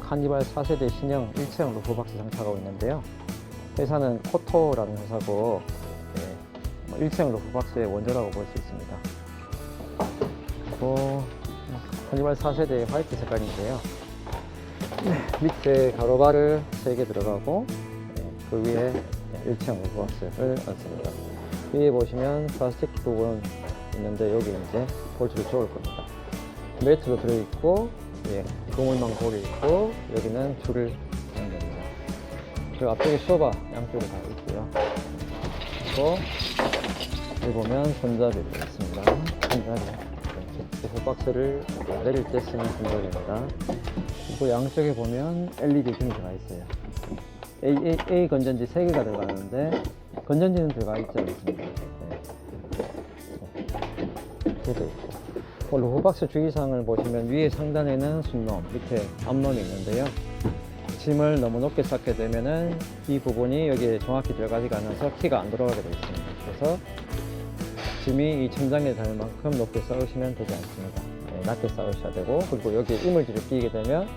한지발 4세대 신형 일체형 루프박스 장착하고 있는데요. 회사는 코토라는 회사고 예, 뭐 일체형 루프박스의 원조라고 볼 수 있습니다. 그리고 한지발 4세대 화이트 색깔인데요. 네, 밑에 가로바를 3개 들어가고 예, 그 위에 일체형 루프박스를 얹습니다. 위에 보시면 플라스틱 부분 있는데 여기 이제 볼트를 조을 겁니다. 매트도 들어있고 예, 고물망 볼이 있고 여기는 줄을 연결합니다. 그리고 앞쪽에 쇼바 양쪽에 다 있고요. 그리고 여기 보면 손잡이도 있습니다. 손잡이 이렇게 박스를 내릴 때 쓰는 손잡이입니다. 그리고 양쪽에 보면 LED 등이 들어가 있어요. A, A, A 건전지 3개가 들어가는데 건전지는 들어가 있지 않습니다. 네. 이렇게 돼 있고 뭐 로보박스 주의사항을 보시면 위에 상단에는 순놈, 밑에 앞놈이 있는데요. 짐을 너무 높게 쌓게 되면은 이 부분이 여기에 정확히 들어가지가 않아서 키가 안 들어가게 되어 있습니다. 그래서 짐이 이 천장에 닿을 만큼 높게 쌓으시면 되지 않습니다. 네, 낮게 쌓으셔야 되고 그리고 여기 이물질을 끼게 되면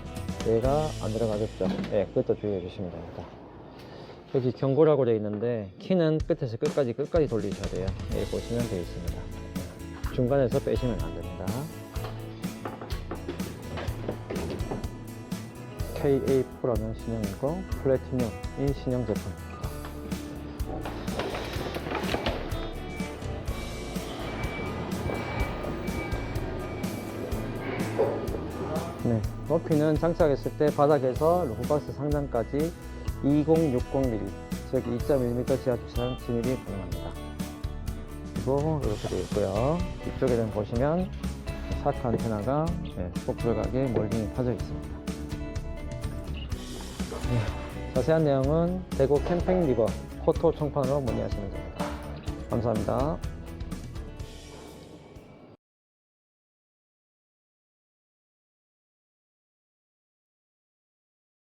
얘가 안 들어가겠죠. 네, 그것도 주의해 주시면 됩니다. 여기 경고라고 되어 있는데 키는 끝에서 끝까지 끝까지 돌리셔야 돼요. 여기 보시면 되어 있습니다. 중간에서 빼시면 안 됩니다. KA4라는 신형이고 플래티늄 이 신형 제품입니다. 네, 높이는 장착했을 때 바닥에서 루프박스 상단까지 2060mm, 즉 2.1m 지하 주차장 진입이 가능합니다. 그리고 이렇게 되어 있고요. 이쪽에는 보시면 사크 안테나가 네, 쏙 들어가게 몰딩이 파져 있습니다. 네, 자세한 내용은 대구 캠핑 리버 코토 총판으로 문의하시면 됩니다. 감사합니다.